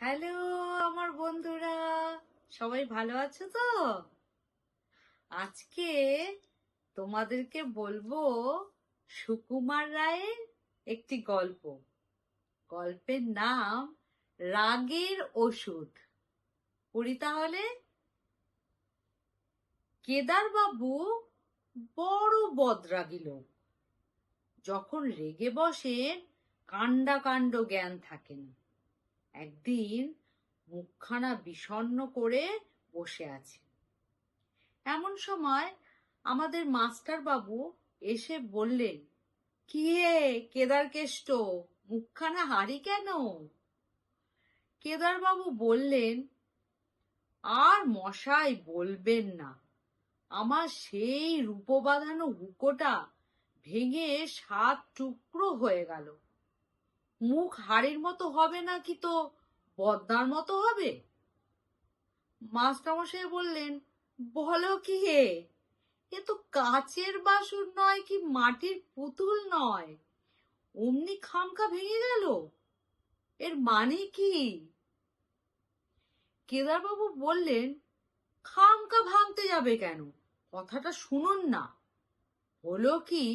Hello, আমার বন্ধুরা। সবাই ভালো আছো তো? আজকে তোমাদেরকে বলব সুকুমার রায়ের একটি গল্প। গল্পের নাম রাগের ওষুধ। পড়ি তাহলে? কেদার বাবু বড় বদরাগী লোক। যখন রেগে বসেন কাণ্ডা কাণ্ড জ্ঞান থাকেন। না একদিন মুখখানা বিষণ্ণ করে বসে আছে। এমন সময় আমাদের মাস্টার বাবু এসে বললেন, কি হে কেদার কেষ্ট মুখখানা হারি কেন? কেদার বাবু বললেন, আর মশাই বলবেন না, আমার সেই রূপবাঁধানো হুকোটা ভেঙে সাত টুকরো হয়ে গেল। মুখ হাড়ির মতো হবে নাকি তো পদ্মার মতো হবে? মাস্টারমশাই বললেন, বলো কি হে, এ তো কাচের বাসন নয় কি মাটির পুতুল নয়, অমনি খামকা ভেঙে গেল, এর মানে কি? কেদারবাবু বললেন খামকা ভাঙতে যাবে কেন? কথাটা শুনুন না। হলো কি,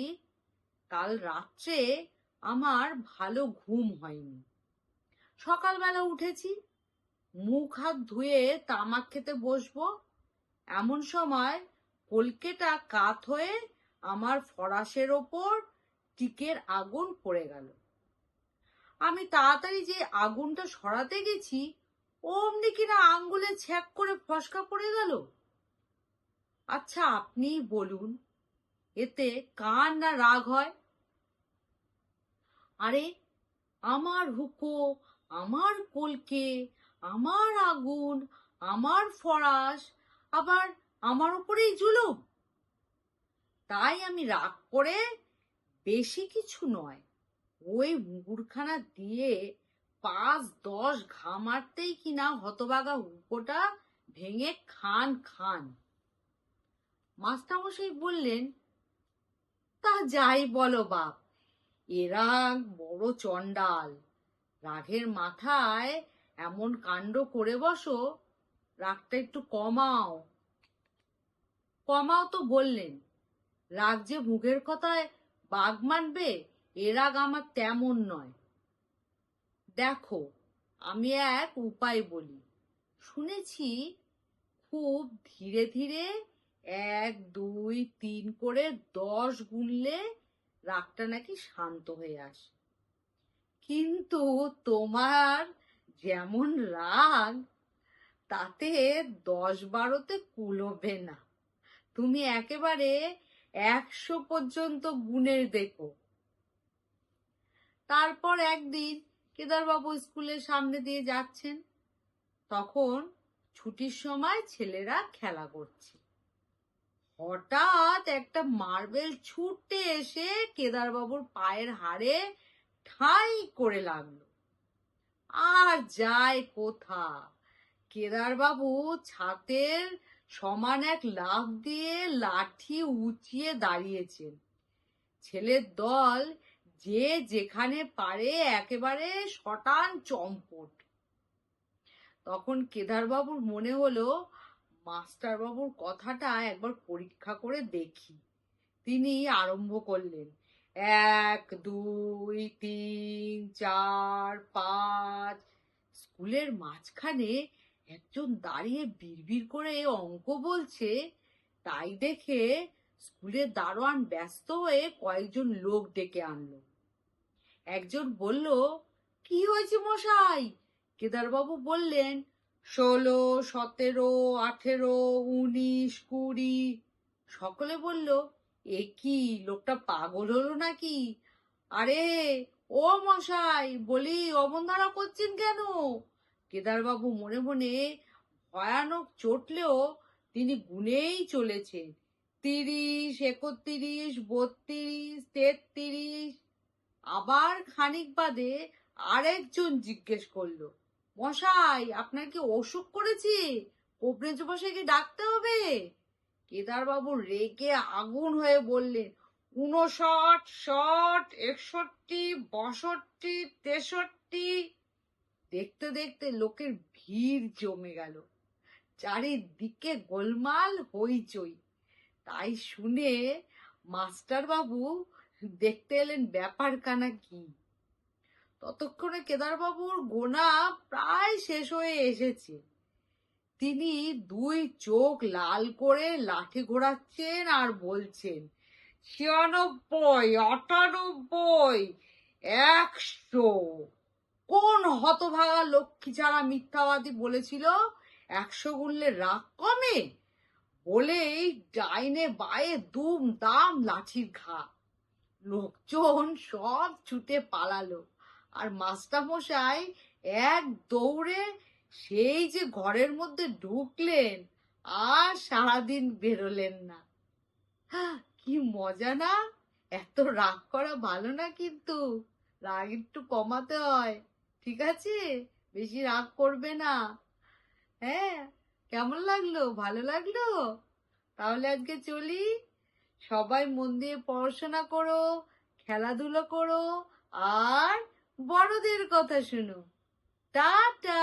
কাল রাত্রে আমার ভালো ঘুম হয়নি। সকালবেলা উঠেছি, মুখ হাত ধুয়ে তামাক খেতে বসবো। এমন সময় কলকেটা কাত হয়ে আমার ফরাসের ওপর টিকের আগুন পড়ে গেল। আমি তাড়াতাড়ি যে আগুনটা সরাতে গেছি, অমনি কিনা আঙ্গুলে ছ্যাক করে ফসকা পড়ে গেল। আচ্ছা আপনি বলুন, এতে কার না রাগ হয়? আরে, আমার হুকো আমার কলকে, আমার আগুন, আমার ফরাস, আবার আমার উপরেই জুলুম তাই আমি রাগ করে বেশি কিছু নয়, ওই মুগুরখানা দিয়ে পাঁচ, দশ ঘা মারতেই কিনা হতবাগা হুকোটা ভেঙে খান খান। মাস্টারমশাই বললেন, তা যাই বলো বাপ এরা বড় চণ্ডাল। রাগের মাথায় এমন কাণ্ড করে বসো, রাগটা একটু কমাও। কমাও তো বললেন। রাগ যে মুখের কথায় বাঘ মানবে, এ রাগ আমার তেমন নয়। দেখো, আমি এক উপায় বলি। শুনেছি খুব ধীরে ধীরে এক, দুই, তিন করে দশ গুনলে রাগটা নাকি শান্ত হয়ে আসে। কিন্তু তোমার যেমন রাগ, তাতে দশ বারোতে কুলোবে না। তুমি একেবারে একশো পর্যন্ত গুণের দেখো। তারপর একদিন কেদারবাবু স্কুলের সামনে দিয়ে যাচ্ছেন। তখন ছুটির সময় ছেলেরা খেলা করছে। হঠাৎ একটা মার্বেল ছুটে এসে কেদারবাবুর পায়ের হাড়ে ঠাই করে লাগল। আর যায় কোথা কেদারবাবু ছাতের সমান এক লাফ দিয়ে লাঠি উঁচিয়ে দাঁড়িয়েছেন। ছেলের দল যে যেখানে পারে একেবারে শটান চম্পট। তখন কেদারবাবুর মনে হলো মাস্টারবাবুর কথাটা একবার পরীক্ষা করে দেখি। তিনি আরম্ভ করলেন, এক, দুই, তিন, চার, পাঁচ। স্কুলের মাঝখানে একজন দাঁড়িয়ে বিড়বিড় করে অঙ্ক বলছে, তাই দেখে স্কুলের দারোয়ান ব্যস্ত হয়ে কয়েকজন লোক ডেকে আনলো। একজন বলল, কি হয়েছে মশাই? কেদারবাবু বললেন ষোলো, সতেরো, আঠেরো, উনিশ, কুড়ি। সকলে বলল, এ কি, লোকটা পাগল হলো নাকি? আরে, ও মশাই, বলি অবন্ধারা করছেন কেন? কেদারবাবু মনে মনে ভয়ানক চটলেও তিনি গুনেই চলেছেন। তিরিশ, একত্রিশ, বত্রিশ, তেত্রিশ। আবার খানিক বাদে আরেকজন জিজ্ঞেস করল মশাই, আপনার কি অসুখ করেছে? কোপরেজ মশাইকে ডাকতে হবে। কেদারবাবু রেগে আগুন হয়ে বললেন উনষাট ষাট, একষট্টি, বাষট্টি, তেষট্টি। দেখতে দেখতে লোকের ভিড় জমে গেল। চারিদিকে গোলমাল হইচই। তাই শুনে মাস্টার বাবু দেখতে এলেন ব্যাপার কানা কি। ততক্ষণে কেদারবাবুর গোনা প্রায় শেষ হয়ে এসেছে। তিনি দুই চোখ লাল করে লাঠি ঘোরাচ্ছেন আর বলছেন, ছিয়ানব্বই, আটানব্বই, একশো। কোন হতভাগা লক্ষ্মী ছাড়া মিথ্যাবাদী বলেছিল, একশো গুনলে রাগ কমে? বলেই ডাইনে বায়ে দুম দাম লাঠির ঘা। লোকজন সব ছুটে পালালো। আর মাস্টারমশাই এক দৌড়ে সেই যে ঘরের মধ্যে ঢুকলেন, আর সারাদিন বেরোলেন না। কি মজা না? এত রাগ করা ভালো না কিন্তু। রাগ একটু কমাতে হয়, ঠিক আছে? বেশি রাগ করবে না। হ্যাঁ কেমন লাগল? ভালো লাগল? তাহলে আজকে চলি। সবাই মন দিয়ে পড়াশোনা করো, খেলাধুলো করো, আর বড়দের কথা শুনো। টাটা!